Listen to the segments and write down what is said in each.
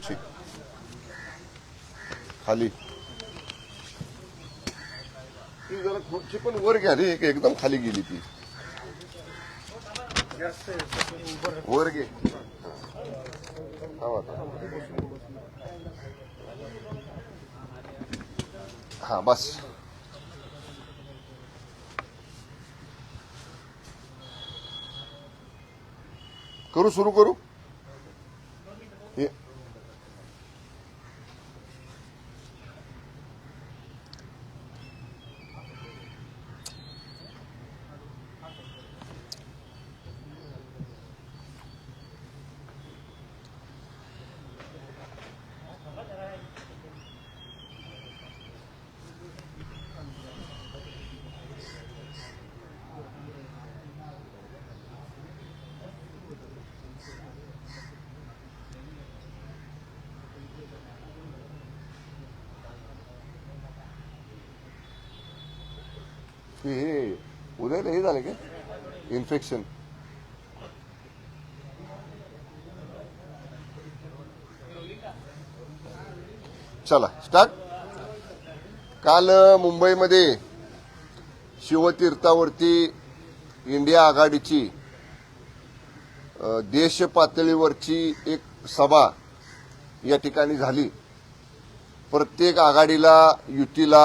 खुर्ची खाली. ती जरा खुर्ची पण वर घ्या रे एक- एकदम खाली गेली ती. वर घे. हा बस. करू सुरू करू? की हे हे. उद्याला हे झालं का? इन्फेक्शन चला स्टार्ट काल मुंबईमध्ये शिवतीर्थावरती इंडिया आघाडीची देश पातळीवरची एक सभा या ठिकाणी झाली. प्रत्येक आघाडीला युतीला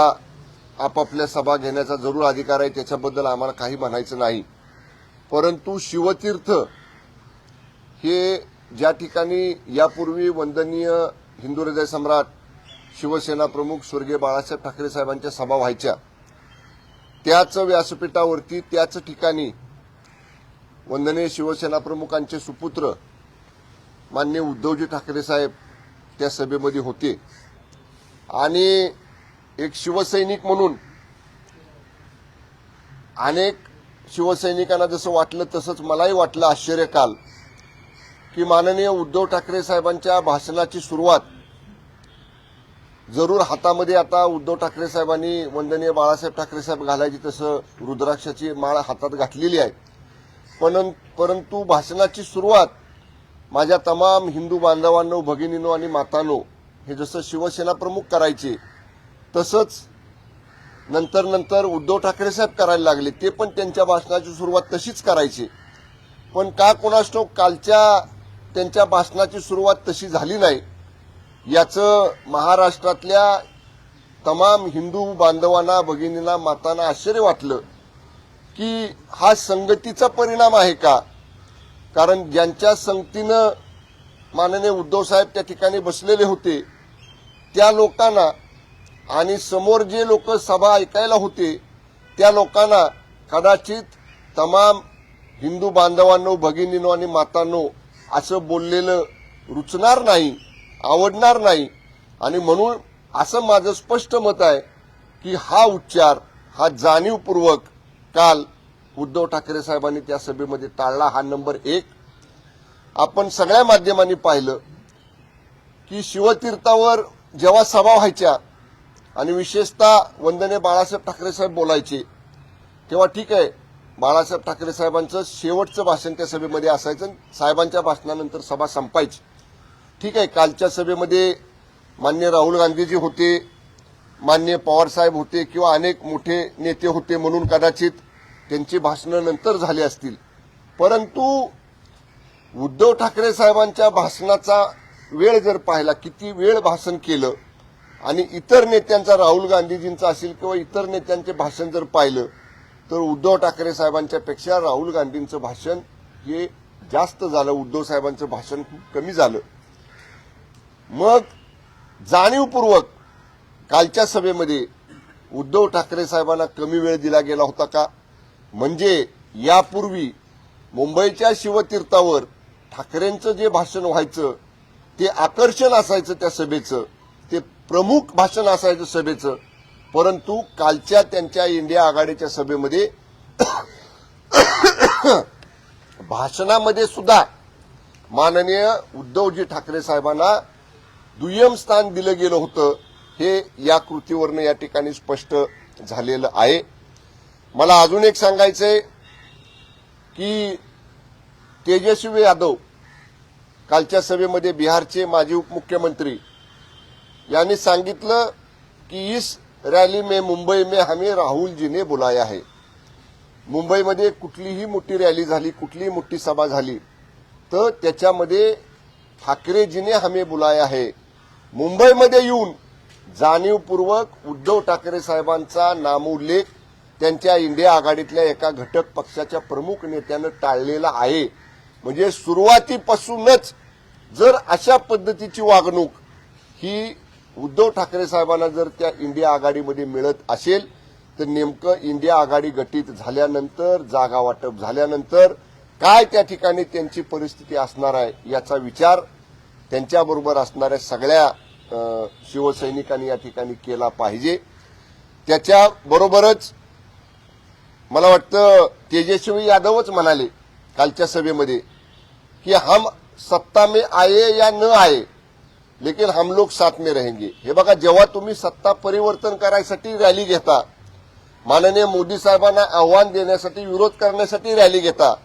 आपापल्या सभा घेण्याचा जरूर अधिकार आहे त्याच्याबद्दल आम्हाला काही म्हणायचं नाही. परंतु शिवतीर्थ हे ज्या ठिकाणी यापूर्वी वंदनीय हिंदू हृदय सम्राट शिवसेना प्रमुख स्वर्गीय बाळासाहेब ठाकरे साहेबांच्या सभा व्हायच्या त्याच व्यासपीठावरती त्याच ठिकाणी वंदनीय शिवसेना प्रमुखांचे सुपुत्र मान्य उद्धवजी ठाकरे साहेब त्या सभेमध्ये होते. आणि एक शिवसैनिक म्हणून. अनेक शिवसैनिकांना जसं वाटलं तसंच मलाही वाटलं आश्चर्य काल की माननीय उद्धव ठाकरे साहेबांच्या भाषणाची सुरुवात जरूर हातामध्ये आता उद्धव ठाकरे साहेबांनी वंदनीय बाळासाहेब ठाकरे साहेब घालायची तसं रुद्राक्षाची माळ हातात घातलेली आहे. पण परंतु भाषणाची सुरुवात माझ्या तमाम हिंदू बांधवांनो भगिनीनो आणि मातानो हे जसं शिवसेना प्रमुख करायचे तसंच नंतर नंतर उद्धव ठाकरे साहेब करायला लागले. ते पण त्यांच्या भाषणाची सुरुवात तशीच करायची. पण का कोणास कालच्या त्यांच्या भाषणाची सुरुवात तशी झाली नाही. याचं महाराष्ट्रातल्या तमाम हिंदू बांधवांना भगिनींना मातांना आश्चर्य वाटलं की हा संगतीचा परिणाम आहे का? कारण ज्यांच्या संगतीनं माननीय उद्धव साहेब त्या ठिकाणी बसलेले होते त्या लोकांना आणि समोर जे लोक सभा ऐकायला होते त्या लोकांना कदाचित तमाम हिंदू बांधवांनो भगिनीनो आणि मातांनो असं बोललेलं रुचणार नाही आवडणार नाही. आणि म्हणून असं माझं स्पष्ट मत आहे की हा उच्चार हा जाणीवपूर्वक काल उद्धव ठाकरे साहेबांनी त्या सभेमध्ये टाळला. हा नंबर एक. आपण सगळ्या माध्यमांनी पाहिलं की शिवतीर्थावर जेव्हा सभा व्हायच्या आणि विशेषतः वंदने बाळासाहेब ठाकरे साहेब बोलायचे. तेव्हा ठीक आहे बाळासाहेब ठाकरे साहेबांचं शेवटचं भाषण त्या सभेमध्ये असायचं साहेबांच्या भाषणानंतर सभा संपायची. ठीक आहे कालच्या सभेमध्ये मान्य राहुल गांधीजी होते मान्य पवार साहेब होते किंवा अनेक मोठे नेते होते म्हणून कदाचित त्यांची भाषणं नंतर झाली असतील. परंतु उद्धव ठाकरे साहेबांच्या भाषणाचा वेळ जर पाहिला किती वेळ भाषण केलं आणि इतर नेत्यांचा राहुल गांधीजींचा असेल किंवा इतर नेत्यांचे भाषण जर पाहिलं तर उद्धव ठाकरे साहेबांच्या पेक्षा राहुल गांधींचं भाषण हे जास्त झालं उद्धव साहेबांचं भाषण खूप कमी झालं. मग जाणीवपूर्वक कालच्या सभेमध्ये उद्धव ठाकरे साहेबांना कमी वेळ दिला गेला होता का? म्हणजे यापूर्वी मुंबईच्या शिवतीर्थावर ठाकरेंचं जे भाषण व्हायचं ते आकर्षण असायचं त्या सभेचं. प्रमुख भाषण असायचं सभेचं. परंतु कालच्या त्यांच्या इंडिया आघाडीच्या सभेमध्ये भाषणामध्ये सुद्धा माननीय उद्धवजी ठाकरे साहेबांना दुय्यम स्थान दिलं गेलं होतं हे या कृतीवरनं या ठिकाणी स्पष्ट झालेलं आहे. मला अजून एक सांगायचंय की तेजस्वी यादव कालच्या सभेमध्ये बिहारचे माजी उपमुख्यमंत्री यांनी सांगितलं की इस रॅली में मुंबई में हमें राहुलजीने बोलाय आहे मुंबईमध्ये कुठलीही मोठी रॅली झाली कुठलीही मोठी सभा झाली तर त्याच्यामध्ये ठाकरेजीने हमे बोलाय आहे मुंबईमध्ये येऊन जाणीवपूर्वक उद्धव ठाकरे साहेबांचा नामोल्लेख त्यांच्या इंडिया आघाडीतल्या एका घटक पक्षाच्या प्रमुख नेत्यानं टाळलेला आहे. म्हणजे सुरुवातीपासूनच जर अशा पद्धतीची वागणूक ही उद्धव ठाकरे साहेबांना जर त्या इंडिया आघाडीमध्ये मिळत असेल तर नेमकं इंडिया आघाडी गटीत झाल्यानंतर जागा वाटप झाल्यानंतर काय त्या ठिकाणी त्यांची परिस्थिती असणार आहे याचा विचार त्यांच्याबरोबर असणाऱ्या सगळ्या शिवसैनिकांनी या ठिकाणी केला पाहिजे. त्याच्याबरोबरच मला वाटतं तेजस्वी यादवच म्हणाले कालच्या सभेमध्ये की हम सत्ता में आए या न आए लेकिन हम लोग साथ में रहेंगे। हे बघा जेव्हा तुम्ही सत्ता परिवर्तन करायसाठी रॅली घेता माननीय मोदी साहेबांना आव्हान देण्यासाठी विरोध करण्यासाठी रॅली घेता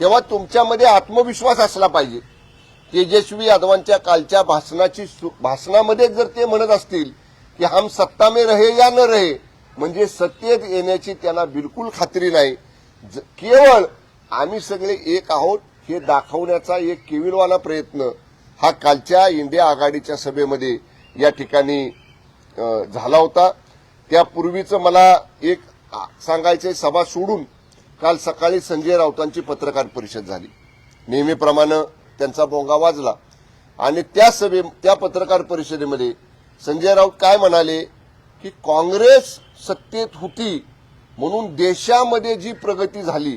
तेव्हा तुमच्यामध्ये आत्मविश्वास असला पाहिजे. तेजस्वी यादवांच्या कालच्या भाषणाची सु- भाषणामध्ये जर ते म्हणत असतील की हम सत्ता में रहे या न रहे म्हणजे सत्तेत येण्याची त्यांना बिलकुल खात्री नाही. ज- केवळ आम्ही सगळे एक आहोत हे दाखवण्याचा एक केविलवाला प्रयत्न. हा कालच्या इंडिया आघाडीच्या सभेमध्ये या ठिकाणी झाला होता. त्यापूर्वीचं मला एक सांगायचं सभा सोडून काल सकाळी संजय राऊतांची पत्रकार परिषद झाली. नेहमीप्रमाणे त्यांचा बोंगा वाजला. आणि त्या सभे त्या पत्रकार परिषदेमध्ये संजय राऊत काय म्हणाले की काँग्रेस सत्तेत होती म्हणून देशामध्ये जी प्रगती झाली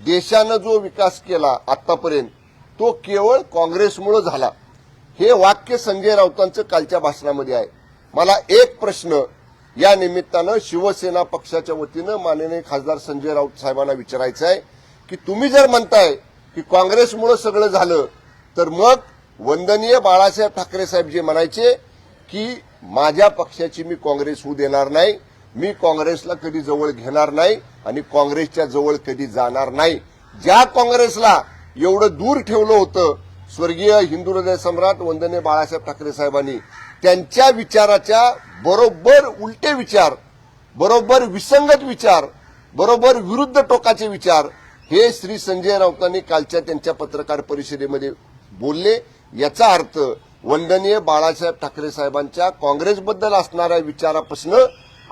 देशानं जो विकास केला आतापर्यंत तो केवळ काँग्रेसमुळे झाला. हे वाक्य संजय राऊतांचं कालच्या भाषणामध्ये आहे. मला एक प्रश्न या निमित्तानं शिवसेना पक्षाच्या वतीनं माननीय खासदार संजय राऊत साहेबांना विचारायचं आहे की तुम्ही जर म्हणताय की काँग्रेसमुळे सगळं झालं तर मग वंदनीय बाळासाहेब ठाकरे साहेब जे म्हणायचे की माझ्या पक्षाची मी काँग्रेस होऊ देणार नाही मी काँग्रेसला कधी जवळ घेणार नाही आणि काँग्रेसच्या जवळ कधी जाणार नाही. ज्या काँग्रेसला एवढं दूर ठेवलं होतं स्वर्गीय हिंदू हृदय सम्राट वंदने बाळासाहेब ठाकरे साहेबांनी. त्यांच्या विचाराच्या बरोबर उलटे विचार बरोबर विसंगत विचार बरोबर विरुद्ध टोकाचे विचार हे श्री संजय राऊतांनी कालच्या त्यांच्या पत्रकार परिषदेमध्ये बोलले. याचा अर्थ वंदनीय बाळासाहेब ठाकरे साहेबांच्या काँग्रेसबद्दल असणाऱ्या विचारापासून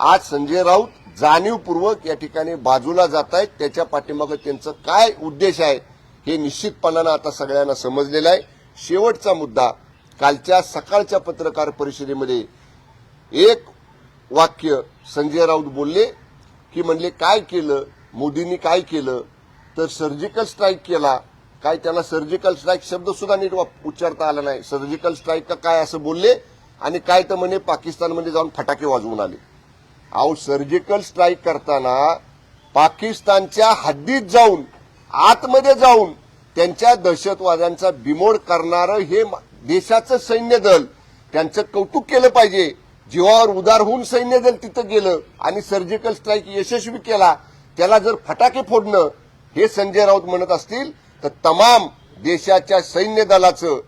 आज संजय राऊत जाणीवपूर्वक या ठिकाणी बाजूला जात आहेत त्याच्या पाठीमागे त्यांचं काय उद्देश आहे? हे निश्चितपणानं आता सगळ्यांना समजलेलं आहे. शेवटचा मुद्दा कालच्या सकाळच्या पत्रकार परिषदेमध्ये एक वाक्य संजय राऊत बोलले की म्हणले काय केलं? मोदींनी काय केलं? तर सर्जिकल स्ट्राईक केला. काय त्याला सर्जिकल स्ट्राईक शब्द सुद्धा नीट उच्चारता आला नाही. सर्जिकल स्ट्राईक का काय? असं बोलले आणि काय तर म्हणे पाकिस्तानमध्ये जाऊन फटाके वाजवून आले. अहो सर्जिकल स्ट्राईक करताना पाकिस्तानच्या हद्दीत जाऊन आतमध्ये जाऊन त्यांच्या दहशतवाद्यांचा बिमोड करणारं हे देशाचं सैन्य दल त्यांचं कौतुक केलं पाहिजे. जीवावर उदार होऊन सैन्य दल तिथं गेलं आणि सर्जिकल स्ट्राईक यशस्वी केला त्याला जर फटाके फोडणं हे संजय राऊत म्हणत असतील तर तमाम देशाच्या सैन्य दलाचं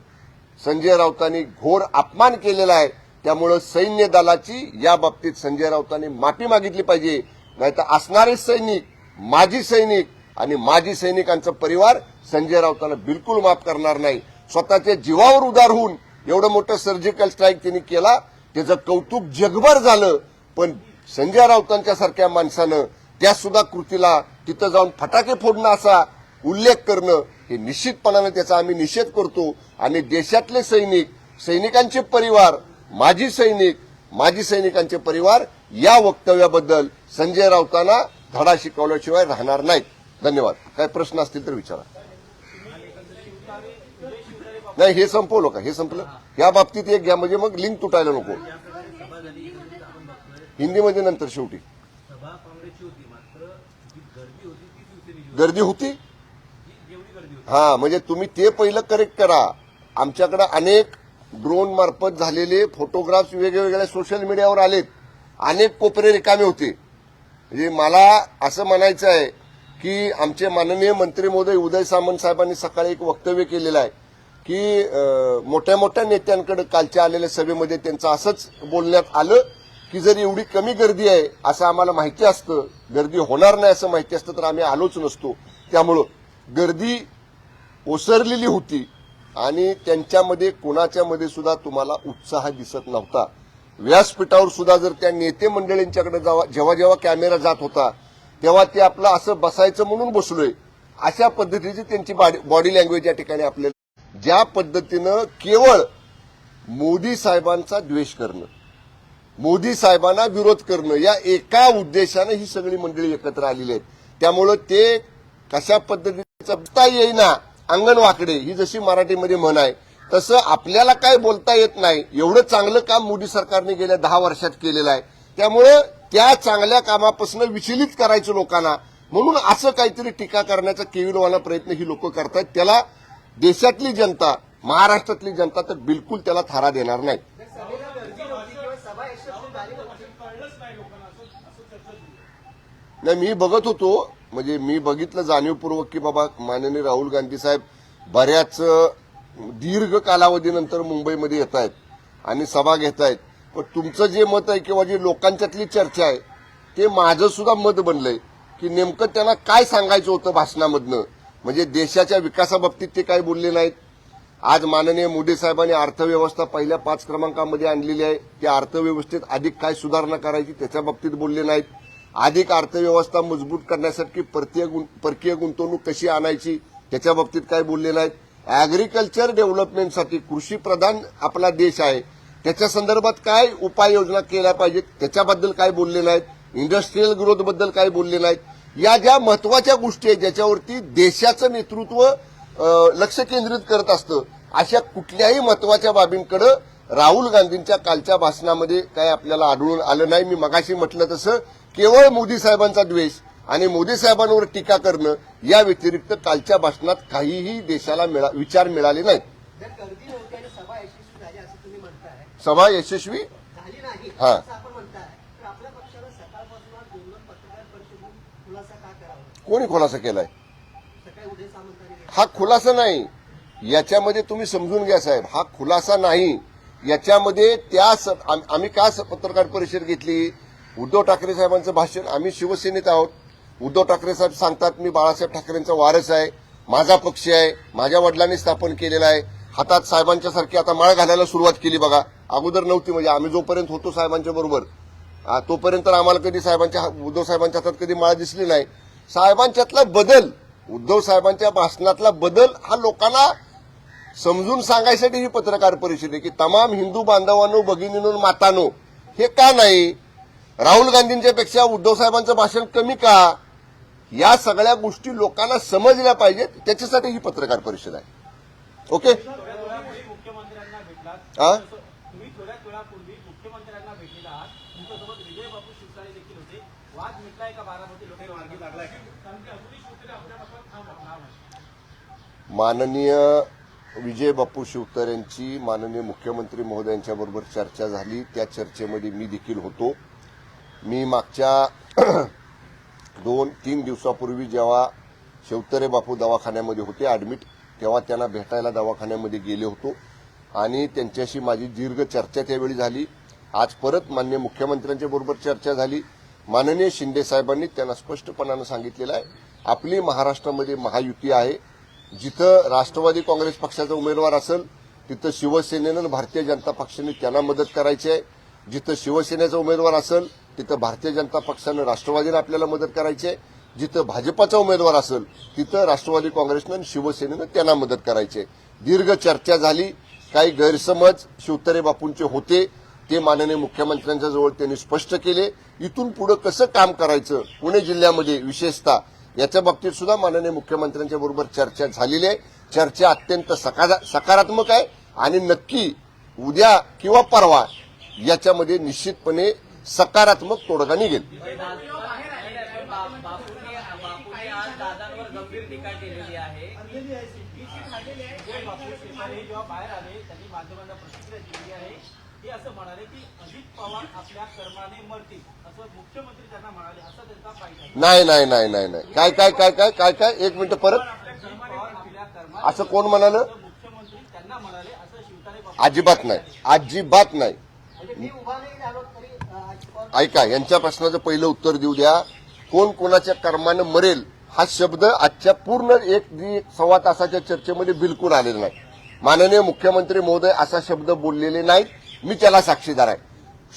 संजय राऊतांनी घोर अपमान केलेला आहे. त्यामुळं सैन्य दलाची या बाबतीत संजय राऊतांनी माफी मागितली पाहिजे. नाहीतर असणारे सैनिक माजी सैनिक आणि माजी सैनिकांचा परिवार संजय राऊतांना बिलकुल माफ करणार नाही. स्वतःच्या जीवावर उदार होऊन एवढं मोठं सर्जिकल स्ट्राईक त्यांनी केला त्याचं कौतुक जगभर झालं. पण संजय राऊतांच्या सारख्या माणसानं त्या सुद्धा कृतीला तिथं जाऊन फटाके फोडणं असा उल्लेख करणं हे निश्चितपणाने त्याचा आम्ही निषेध करतो. आणि देशातले सैनिक सैनिकांचे परिवार माजी सैनिक माजी सैनिकांचे परिवार या वक्तव्याबद्दल संजय राऊतांना धडा शिकवल्याशिवाय राहणार नाहीत. धन्यवाद. काय प्रश्न असतील तर विचारा. नाही हे संपवलं का हे संपलं. या बाबतीत एक घ्या म्हणजे मग लिंक तुटायला नको. हिंदीमध्ये नंतर शेवटी. गर्दी होती? गर्दी होती हा म्हणजे तुम्ही ते पहिलं करेक्ट करा. आमच्याकडे अनेक ड्रोन मार्फत झालेले फोटोग्राफ्स वेगवेगळ्या सोशल मीडियावर आलेत. अनेक कोपरे रिकामे होते. म्हणजे मला असं म्हणायचं आहे की आमचे माननीय मंत्री महोदय उदय सामंत साहेबांनी सकाळी एक वक्तव्य केलेलं आहे की मोठ्या मोठ्या नेत्यांकडे कालच्या आलेल्या सभेमध्ये त्यांचं असंच बोलण्यात आलं की जर एवढी कमी गर्दी आहे असं आम्हाला माहिती असतं गर्दी होणार नाही असं माहिती असतं तर आम्ही आलोच नसतो. त्यामुळं गर्दी ओसरलेली होती आणि त्यांच्यामध्ये कोणाच्या मध्ये सुद्धा तुम्हाला उत्साह दिसत नव्हता. व्यासपीठावर सुद्धा जर त्या नेते मंडळींच्याकडे जावा- जेव्हा जेव्हा कॅमेरा जात होता तेव्हा ते आपलं असं बसायचं म्हणून बसलोय. अशा पद्धतीची त्यांची बॉडी लँग्वेज या ठिकाणी आपल्याला ज्या पद्धतीनं केवळ मोदी साहेबांचा द्वेष करणं मोदी साहेबांना विरोध करणं या एका उद्देशानं ही सगळी मंडळी एकत्र आलेली आहेत. त्यामुळं ते कशा पद्धतीने बोलता येईना अंगण वाकडे ही जशी मराठीमध्ये म्हण आहे तसं आपल्याला काय बोलता येत नाही एवढं चांगलं काम मोदी सरकारने गेल्या दहा वर्षात केलेलं आहे. त्यामुळं त्या चांगल्या कामापासून विचलित करायचं लोकांना. म्हणून असं काहीतरी टीका करण्याचा केविलवाला प्रयत्न ही लोक करतायत. त्याला देशातली जनता महाराष्ट्रातली जनता तर बिलकुल त्याला थारा देणार नाही. नाही मी बघत होतो म्हणजे मी बघितलं जाणीवपूर्वक की बाबा माननीय राहुल गांधी साहेब बऱ्याच दीर्घ कालावधीनंतर मुंबईमध्ये येत आहेत आणि सभा घेत आहेत पण तुमचं जे मत आहे किंवा जी लोकांच्यातली चर्चा आहे ते माझं सुद्धा मत बनलंय की नेमकं त्यांना काय सांगायचं होतं भाषणामधनं? म्हणजे देशाच्या विकासाबाबतीत ते काय बोलले नाहीत. आज माननीय मोदी साहेबांनी अर्थव्यवस्था पहिल्या पाच क्रमांकामध्ये आणलेली आहे. त्या अर्थव्यवस्थेत अधिक काय सुधारणा करायची त्याच्या बाबतीत बोलले नाहीत. अधिक अर्थव्यवस्था मजबूत करण्यासाठी परकीय गुं- परकीय गुंतवणूक कशी आणायची त्याच्या बाबतीत काय बोलले नाहीत. अॅग्रिकल्चर डेव्हलपमेंटसाठी कृषी प्रधान आपला देश आहे. त्याच्या संदर्भात काय उपाययोजना केल्या पाहिजेत? त्याच्याबद्दल काय बोलले नाहीत? इंडस्ट्रीयल ग्रोथबद्दल काय बोलले नाहीत? या ज्या महत्त्वाच्या गोष्टी आहेत ज्याच्यावरती देशाचं नेतृत्व लक्ष केंद्रित करत असतं अशा कुठल्याही महत्त्वाच्या बाबींकडे राहुल गांधींच्या कालच्या भाषणामध्ये काय आपल्याला आढळून आलं नाही. मी मगाशी म्हटलं तसं केवळ मोदी साहेबांचा द्वेष आणि मोदी साहेबांवर टीका करणं या व्यतिरिक्त कालच्या भाषणात काहीही देशाला मिळा- विचार मिळाले नाहीत. खुलासा का करावा? कोणी खुलासा केलाय. हा खुलासा नाही. याच्यामध्ये तुम्ही समजून घ्या साहेब. हा खुलासा नाही. याच्यामध्ये त्या आम्ही का स- पत्रकार परिषद घेतली? उद्धव ठाकरे साहेबांचं भाषण. आम्ही शिवसेनेत आहोत. उद्धव ठाकरे साहेब सांगतात मी बाळासाहेब ठाकरेंचा वारस आहे. माझा पक्ष आहे. माझ्या वडिलांनी स्थापन केलेला आहे. हातात साहेबांच्या सारखी आता माळ घालायला सुरुवात केली बघा. अगोदर नव्हती म्हणजे आम्ही जोपर्यंत होतो साहेबांच्या बरोबर. तोपर्यंत तर आम्हाला कधी साहेबांच्या उद्धव साहेबांच्या हातात कधी माळ दिसली नाही. साहेबांच्यातला बदल उद्धव साहेबांच्या भाषणातला बदल हा लोकांना समजून सांगायसाठी ही पत्रकार परिषद आहे की तमाम हिंदू बांधवांनो भगिनीनो मातानो हे का नाही? राहुल गांधींच्या पेक्षा उद्धव साहेबांचं भाषण कमी का? या सगळ्या गोष्टी लोकांना समजल्या पाहिजेत. त्याच्यासाठी ही पत्रकार परिषद आहे. ओके? मुख्यमंत्र्यांना भेटलात हा तुम्ही थोड्याच वेळापूर्वी मुख्यमंत्र्यांना भेटलेला आहात. तुमच्यासोबत विजय बापू शिवसाळे देखील होते. वाद मिटलाय का बारामती लोक मार्गी लागलाय कारण की अजूनही शिवसेना आपल्यापासून ठाम ठाम आहे माननीय विजय बापू शिवतर यांची माननीय मुख्यमंत्री महोदयांच्या बरोबर चर्चा झाली. त्या चर्चेमध्ये मी देखील होतो. मी मागच्या दोन तीन दिवसापूर्वी जेव्हा शिवतरे बापू दवाखान्यामध्ये होते ऍडमिट तेव्हा त्यांना भेटायला दवाखान्यामध्ये गेले होतो. आणि त्यांच्याशी माझी दीर्घ चर्चा त्यावेळी झाली. आज परत मान्य मुख्यमंत्र्यांच्या बरोबर चर्चा झाली. माननीय शिंदे साहेबांनी त्यांना स्पष्टपणानं सांगितलेलं आहे. आपली महाराष्ट्रामध्ये महायुती आहे. जिथं राष्ट्रवादी काँग्रेस पक्षाचा उमेदवार असेल तिथं शिवसेनेनं आणि भारतीय जनता पक्षाने त्यांना मदत करायची आहे. जिथं शिवसेनेचा उमेदवार असेल तिथं भारतीय जनता पक्षानं राष्ट्रवादीनं आपल्याला मदत करायची आहे. जिथं भाजपाचा उमेदवार असेल तिथं राष्ट्रवादी काँग्रेसनं आणि शिवसेनेनं त्यांना मदत करायची आहे. दीर्घ चर्चा झाली. काही गैरसमज शिवतरे बापूंचे होते ते माननीय मुख्यमंत्र्यांच्या जवळ त्यांनी स्पष्ट केले. इथून पुढे कसं काम करायचं पुणे जिल्ह्यामध्ये विशेषतः याच्या बाबतीत सुद्धा माननीय मुख्यमंत्र्यांच्या बरोबर चर्चा झालेली आहे. चर्चा अत्यंत सकारात्मक आहे आणि नक्की उद्या किंवा परवा याच्यामध्ये निश्चितपणे सकारात्मक तोडगा निघेल बापूंनी बापूंनी आज दादांवर गंभीर टीका केलेली आहे विजय बापू शिवसाळे जेव्हा बाहेर आले त्यांनी माध्यमांना प्रतिक्रिया दिली आहे ते असं म्हणाले की अजित पवार आपल्या कर्माने मरतील असं मुख्यमंत्री त्यांना म्हणाले असं त्यांचा पाहिजे आहे. नाही नाही नाही नाही नाही. काय काय काय काय काय काय? एक मिनिट परत. असं कोण म्हणालं? अजिबात नाही. अजिबात नाही. म्हणजे ऐका यांच्या प्रश्नाचं पहिलं उत्तर देऊ द्या. कोण कोणाच्या कर्मानं मरेल हा शब्द आजच्या पूर्ण एक सव्वा तासाच्या चर्चेमध्ये बिलकुल आलेला नाही. माननीय मुख्यमंत्री महोदय असा शब्द बोललेले नाहीत. मी त्याला साक्षीदार आहे.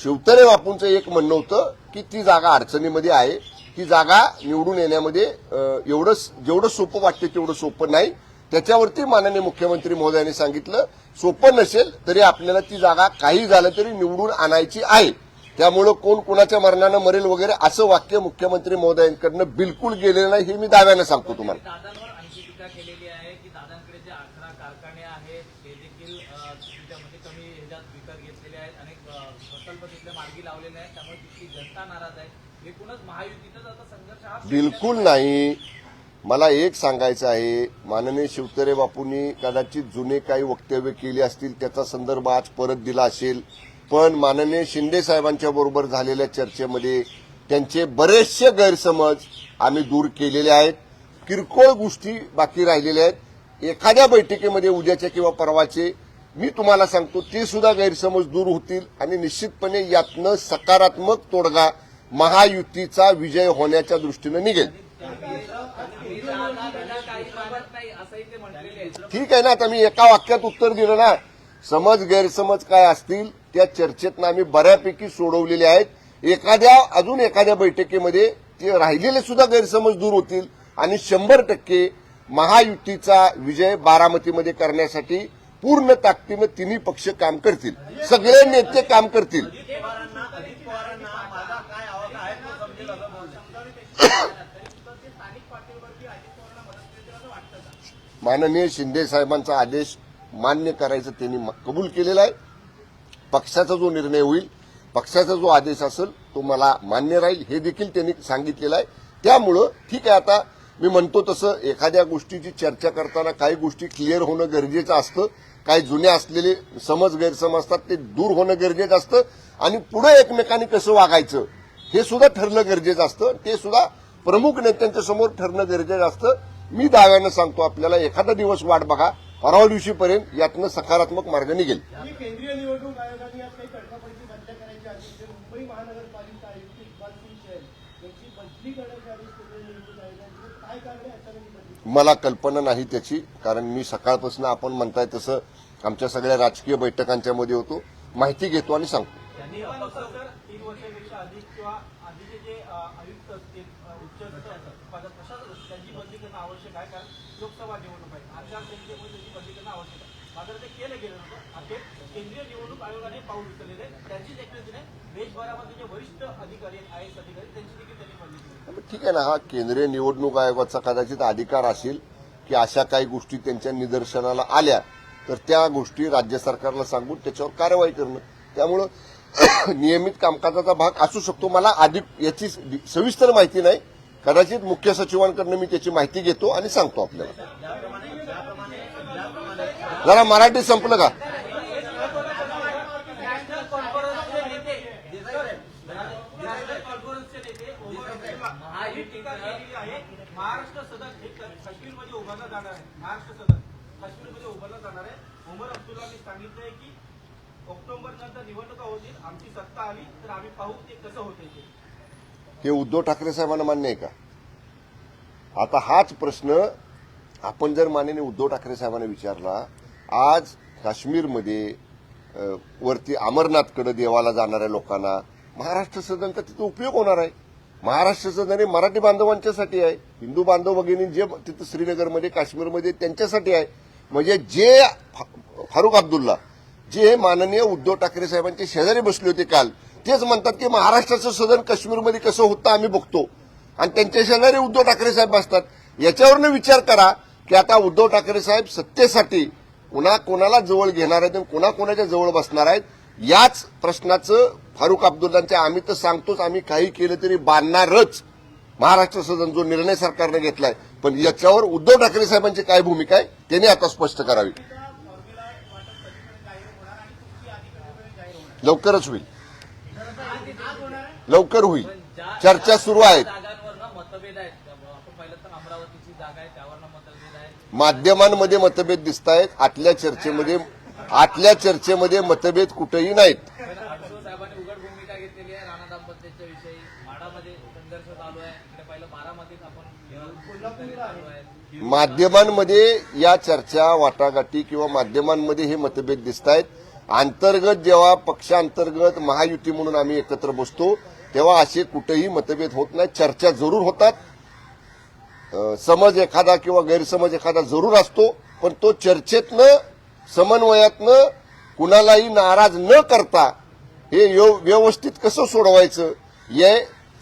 शिवतरे बापूंचं एक म्हणणं होतं की ती जागा अडचणीमध्ये आहे. ती जागा निवडून येण्यामध्ये एवढं जेवढं सोपं वाटते तेवढं सोपं नाही. त्याच्यावरती माननीय मुख्यमंत्री महोदयांनी सांगितलं सोपं नसेल तरी आपल्याला ती जागा काही झालं तरी निवडून आणायची आहे. त्यामुळं कोण कोणाच्या मरणानं मरेल वगैरे असं वाक्य मुख्यमंत्री महोदयांकडनं बिलकुल गेलेलं नाही हे मी दाव्यानं सांगतो तुम्हाला. टीका केलेली आहे की दादांकडे जे अठरा कारखाने आहेत ते देखील त्यामध्ये कमी ह्याच्यात विकत घेतलेले आहेत. अनेक प्रकल्प तिथले मार्गी लावलेले आहेत. त्यामुळे तिथली जनता नाराज आहे. एकूणच महायुतीतच आता संघर्ष हा बिलकुल नाही. मला एक सांगायचं आहे. माननीय शिवतरे बापूंनी कदाचित जुने काही वक्तव्य केली असतील त्याचा संदर्भ आज परत दिला असेल. पण माननीय शिंदे साहेबांच्या बरोबर झालेल्या चर्चेमध्ये त्यांचे बरेचसे गैरसमज आम्ही दूर केलेले आहेत. किरकोळ गोष्टी बाकी राहिलेल्या आहेत. एखाद्या बैठकीमध्ये उद्याच्या किंवा परवाचे मी तुम्हाला सांगतो ते सुद्धा गैरसमज दूर होतील आणि निश्चितपणे यातनं सकारात्मक तोडगा महायुतीचा विजय होण्याच्या दृष्टीनं निघेल. ठीक आहे ना आता मी एका वाक्यात उत्तर दिलं ना. समज गैरसमज काय असतील त्या चर्चेतनं आम्ही बऱ्यापैकी सोडवलेले आहेत. एखाद्या अजून एखाद्या बैठकीमध्ये ते राहिलेले सुद्धा गैरसमज दूर होतील. आणि शंभर टक्के महायुतीचा विजय बारामतीमध्ये करण्यासाठी पूर्ण ताकदीनं तिन्ही पक्ष काम करतील. सगळे नेते काम करतील. माननीय शिंदे साहेबांचा आदेश मान्य करायचं त्यांनी कबूल केलेला आहे. पक्षाचा जो निर्णय होईल पक्षाचा जो आदेश असेल तो मला मान्य राहील. हे देखील त्यांनी सांगितलेलं आहे. त्यामुळं ठीक आहे आता मी म्हणतो तसं एखाद्या गोष्टीची चर्चा करताना काही गोष्टी क्लिअर होणं गरजेचं असतं. काही जुने असलेले समज गैरसमज असतात ते दूर होणं गरजेचं असतं. आणि पुढे एकमेकांनी कसं वागायचं हे सुद्धा ठरलं गरजेचं असतं. ते सुद्धा प्रमुख नेत्यांच्या समोर ठरणं गरजेचं असतं. मी दाव्यानं सांगतो आपल्याला एखादा दिवस वाट बघा. परवा दिवशीपर्यंत यातनं सकारात्मक मार्ग निघेल. केंद्रीय निवडणूक आयोगाने आज काही तडकाफडकी बंद करायची आदेश दिले. मुंबई महानगरपालिका आयुक्त इक्बाल सिंग चहल यांची बदली करण्याचे आदेश केंद्रीय निवडणूक आयोगाने दिले. काय कारण आहे अचानक ही बदली मला कल्पना नाही त्याची कारण मी सकाळपासून आपण म्हणताय तसं आमच्या सगळ्या राजकीय बैठकांच्या मध्ये होतो. माहिती घेतो आणि सांगतो त्यांनी सर तीन वर्षापेक्षा अधिक किंवा आधीचे जे अ, आयुक्त असतील अ, उच्च पद- प्रशासक असतील त्यांची बदली करणं आवश्यक आहे कारण लोकसभा निवडणूक आहे आचारसंहितेमुळे त्यांची बदली करणं आवश्यक आहे मात्र ते केलं गेलं नव्हतं अखेर केंद्रीय निवडणूक आयोगाने पाऊल उचललेले आहे. त्यांचीच एकत्रितीने देशभरामध्ये जे वरिष्ठ अधिकारी आहेत आय एस अधिकारी त्यांची देखील त्यांनी बदली केली मग ठीक आहे ना हा केंद्रीय निवडणूक आयोगाचा कदाचित अधिकार असेल की अशा काही गोष्टी त्यांच्या निदर्शनाला आल्या तर त्या गोष्टी राज्य सरकारला सांगून त्याच्यावर कारवाई करणं. त्यामुळं नियमित कामकाजाचा भाग असू शकतो. मला अधिक याची सविस्तर माहिती नाही. कदाचित मुख्य सचिवांकडनं मी त्याची माहिती घेतो आणि सांगतो आपल्याला. जरा मराठी संपलं का नॅशनल कॉन्फरन्सचे नेते नॅशनल कॉन्फरन्सचे नेते ओमर अब्दुल्ला यांनी टीका केलेली आहे महाराष्ट्र सदन हे क- काश्मीरमध्ये उभारला जाणार आहे महाराष्ट्र सदन काश्मीरमध्ये उभारला जाणार आहे ओमर अब्दुल्लांनी सांगितलंय की ऑक्टोबर नंतर निवडणुका होतील तर आम्ही पाहू ते कसं होते हे उद्धव ठाकरे साहेबांना मान्य आहे का? आता हाच प्रश्न आपण जर माननीय उद्धव ठाकरे साहेबांना विचारला आज काश्मीरमध्ये वरती अमरनाथकडे देवाला जाणाऱ्या लोकांना महाराष्ट्र सदनचा तिथं उपयोग होणार आहे. महाराष्ट्र सदन हे मराठी बांधवांच्यासाठी आहे. हिंदू बांधव भगिनी जे तिथं श्रीनगरमध्ये काश्मीरमध्ये त्यांच्यासाठी आहे. म्हणजे जे फारुख अब्दुल्ला जे माननीय उद्धव ठाकरे साहेबांचे शेजारी बसले होते काल तेच म्हणतात की महाराष्ट्राचं सदन काश्मीरमध्ये कसं होतं आम्ही बघतो. आणि त्यांच्या शेजारी उद्धव ठाकरे साहेब बसतात याच्यावरनं विचार करा की आता उद्धव ठाकरे साहेब सत्तेसाठी कुणा कोणाला जवळ घेणार आहेत आणि कोणाकोणाच्या जवळ बसणार आहेत याच प्रश्नाचं फारुख अब्दुल्लांच्या आम्ही तर सांगतोच आम्ही काही केलं तरी बांधणारच महाराष्ट्र सदन जो निर्णय सरकारनं घेतलाय. पण याच्यावर उद्धव ठाकरे साहेबांची काय भूमिका आहे त्यांनी आता स्पष्ट करावी. लवकरच होईल. लवकर होईल. चर्चा सुरू आहेत. माध्यमांमध्ये मतभेद दिसत आहेत आतल्या चर्चेमध्ये आतल्या चर्चेमध्ये मतभेद कुठेही नाहीत. माध्यमांमध्ये या चर्चा वाटाघाटी किंवा माध्यमांमध्ये हे मतभेद दिसत आहेत अंतर्गत जेव्हा पक्षांतर्गत महायुती म्हणून आम्ही एकत्र बसतो तेव्हा असे कुठेही मतभेद होत नाही. चर्चा जरूर होतात. समज एखादा किंवा गैरसमज एखादा जरूर असतो पण तो चर्चेतनं समन्वयातनं कुणालाही नाराज न करता हे व्यव- व्यवस्थित कसं सोडवायचं हे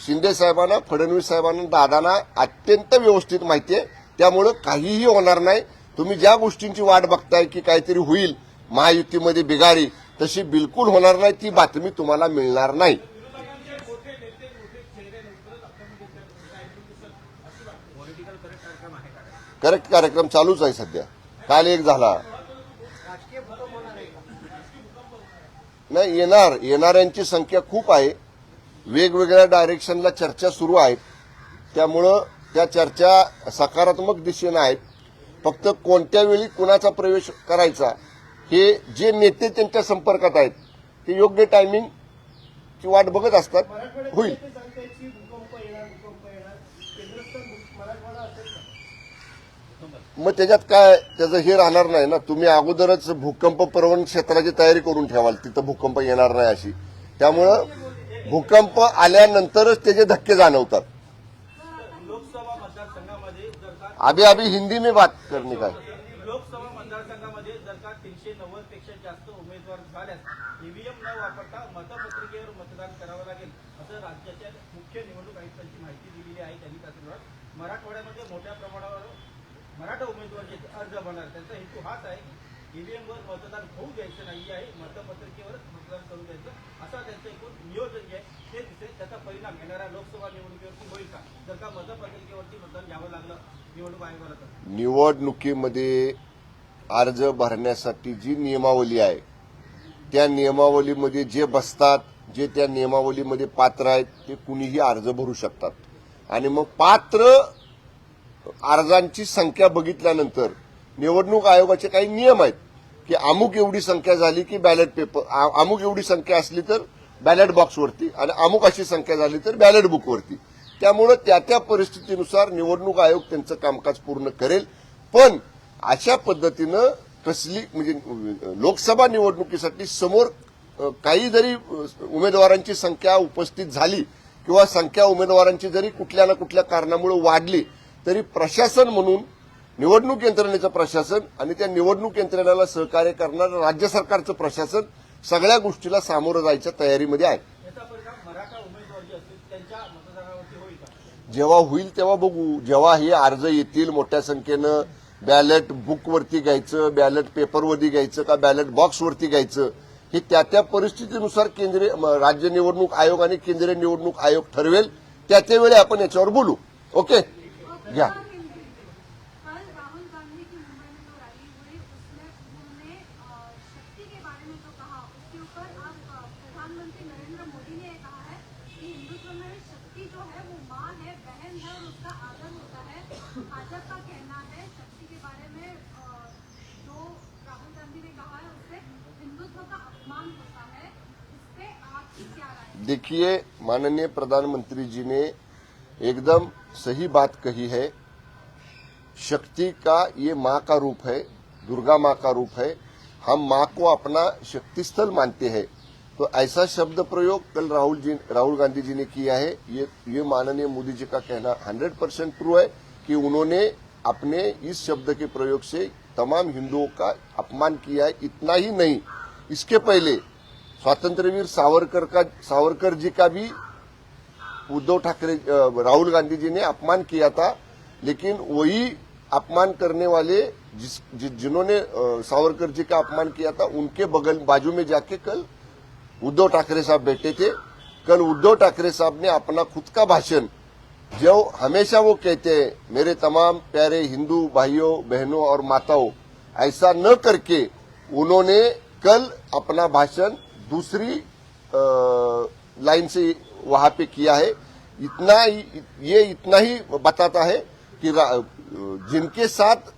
शिंदे साहेबांना फडणवीस साहेबांना दादांना अत्यंत व्यवस्थित माहिती आहे. त्यामुळं काहीही होणार नाही. तुम्ही ज्या गोष्टींची वाट बघताय की काहीतरी होईल महायुतीमध्ये बिघाडी तशी बिलकुल होणार नाही ती बातमी तुम्हाला मिळणार नाही. करेक्ट कार्यक्रम चालूच आहे सध्या. काल एक झाला. नाही येणार. येणाऱ्यांची संख्या खूप आहे. वेगवेगळ्या डायरेक्शनला चर्चा सुरू आहेत त्यामुळं त्या चर्चा सकारात्मक दिशेनं आहेत. फक्त कोणत्या वेळी कुणाचा प्रवेश करायचा हे जे नेते त्यांच्या संपर्कात आहेत ते योग्य टायमिंग ची वाट बघत असतात होईल. मग त्याच्यात काय त्याचं हे राहणार नाही ना. तुम्ही अगोदरच भूकंप प्रवण क्षेत्राची तयारी करून ठेवाल तिथं भूकंप येणार नाही अशी. त्यामुळं भूकंप आल्यानंतरच त्याचे धक्के जाणवतात. अभी अभी हिंदी में बात करने का है. लोकसभा मतदारसंघामध्ये जर का तीनशे नव्वदपेक्षा जास्त उमेदवार झाल्यास ईव्हीएम न वापरता मतपत्रिकेवर मतदान करावं लागेल असं राज्याच्या मुख्य निवडणूक आयुक्तांची माहिती दिलेली आहे. त्यांनी त्यासंदर्भात मराठवाड्यामध्ये मोठ्या प्रमाणावर मराठा उमेदवार जे अर्ज भरणार. त्यांचा हेतू हाच आहे की ईव्हीएमवर मतदान होऊ द्यायचं नाही आहे. मतपत्रिकेवरच मतदान करू द्यायचं असा त्यांचं एकूण नियोजन जे आहे ते दिसेल. त्याचा परिणाम येणाऱ्या लोकसभा निवडणुकीवरती होईल का? जर का मतपत्रिकेवरती मतदान घ्यावं लागलं निवडणूक आयोगाला तर. निवडणुकीमध्ये अर्ज भरण्यासाठी जी नियमावली आहे त्या नियमावलीमध्ये जे बसतात जे त्या नियमावलीमध्ये पात्र आहेत ते कुणीही अर्ज भरू शकतात. आणि मग पात्र अर्जांची संख्या बघितल्यानंतर निवडणूक आयोगाचे काही नियम आहेत की अमुक एवढी संख्या झाली की बॅलेट पेपर अमुक एवढी संख्या असली तर बॅलेट बॉक्सवरती आणि अमुक अशी संख्या झाली तर बॅलेट बुकवरती. त्यामुळं त्या त्या परिस्थितीनुसार निवडणूक आयोग त्यांचं कामकाज पूर्ण करेल. पण अशा पद्धतीनं कसली म्हणजे लोकसभा निवडणुकीसाठी समोर काही जरी उमेदवारांची संख्या उपस्थित झाली किंवा संख्या उमेदवारांची जरी कुठल्या ना कुठल्या कारणामुळे वाढली तरी प्रशासन म्हणून निवडणूक यंत्रणेचं प्रशासन आणि त्या निवडणूक यंत्रणेला सहकार्य करणारं राज्य सरकारचं प्रशासन सगळ्या गोष्टीला सामोरं जायच्या तयारीमध्ये आहे. जेव्हा होईल तेव्हा बघू. जेव्हा हे अर्ज येतील मोठ्या संख्येनं बॅलेट बुकवरती घ्यायचं बॅलेट पेपरवरती घ्यायचं का बॅलेट बॉक्सवरती घ्यायचं हे त्या त्या परिस्थितीनुसार केंद्रीय म, राज्य निवडणूक आयोग आणि केंद्रीय निवडणूक आयोग ठरवेल. त्या त्यावेळी आपण याच्यावर बोलू. ओके? घ्या देखिए, माननीय प्रधानमंत्री जी ने एकदम सही बात कही है। शक्ति का ये माँ का रूप है, दुर्गा माँ का रूप है। हम माँ को अपना शक्ति स्थल मानते हैं। तो ऐसा शब्द प्रयोग कल राहुल जी, राहुल गांधी जी ने किया है। ये ये माननीय मोदी जी का कहना 100 परसेंट ट्रू है कि उन्होंने अपने इस शब्द के प्रयोग से तमाम हिंदुओं का अपमान किया है। इतना ही नहीं, इसके पहले स्वातंत्रवीर सावरकर का, सावरकर जी का भी उद्धव ठाकरे राहुल गांधी जी ने अपमान किया था, लेकिन वही अपमान करने वाले जिस जिन्होंने सावरकर जी का अपमान किया था, उनके बगल, बाजू में जाके कल उद्धव ठाकरे साहब बैठे थे। कल उद्धव ठाकरे साहब ने अपना खुद का भाषण, जो हमेशा वो कहते हैं, मेरे तमाम प्यारे हिंदू भाइयों, बहनों और माताओं, ऐसा न करके उन्होंने कल अपना भाषण दूसरी लाइन से वहाँ पे किया है। इतना ही, ये इतना ही बताता है कि जिनके साथ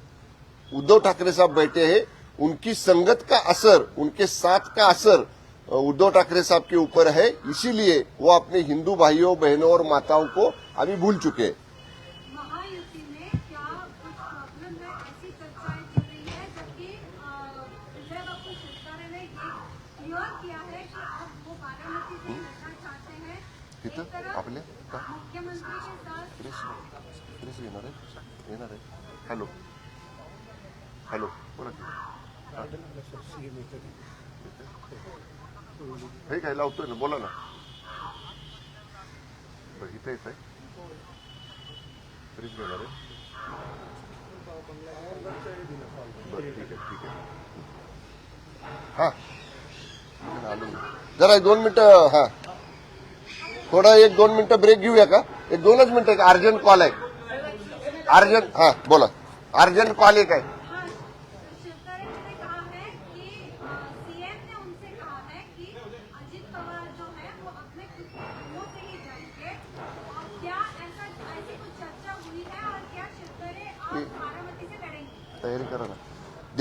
उद्धव ठाकरे साहब बैठे हैं, उनकी संगत का असर, उनके साथ का असर उद्धव ठाकरे साहब के ऊपर है। इसीलिए वो अपने हिंदू भाइयों, बहनों और माताओं को अभी भूल चुके हैं। हे काय लावतोय ना बोला ना. बरं इथे येत आहे फ्रीज घेणार आहे. बरं ठीक आहे ठीक आहे. हा. आलो जरा एक दोन मिनटं हा. थोडा एक दोन मिनटं ब्रेक घेऊया का? एक दोनच मिनटं एक अर्जंट कॉल आहे. अर्जंट हा बोला. अर्जंट कॉल एक आहे.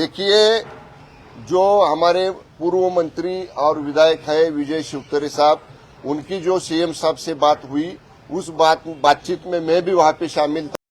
देखिए, जो हमारे पूर्व मंत्री और विधायक है विजय शिवतरे साहब, उनकी जो सीएम साहब से बात हुई, उस बात, बातचीत में मैं भी वहाँ पे शामिल था।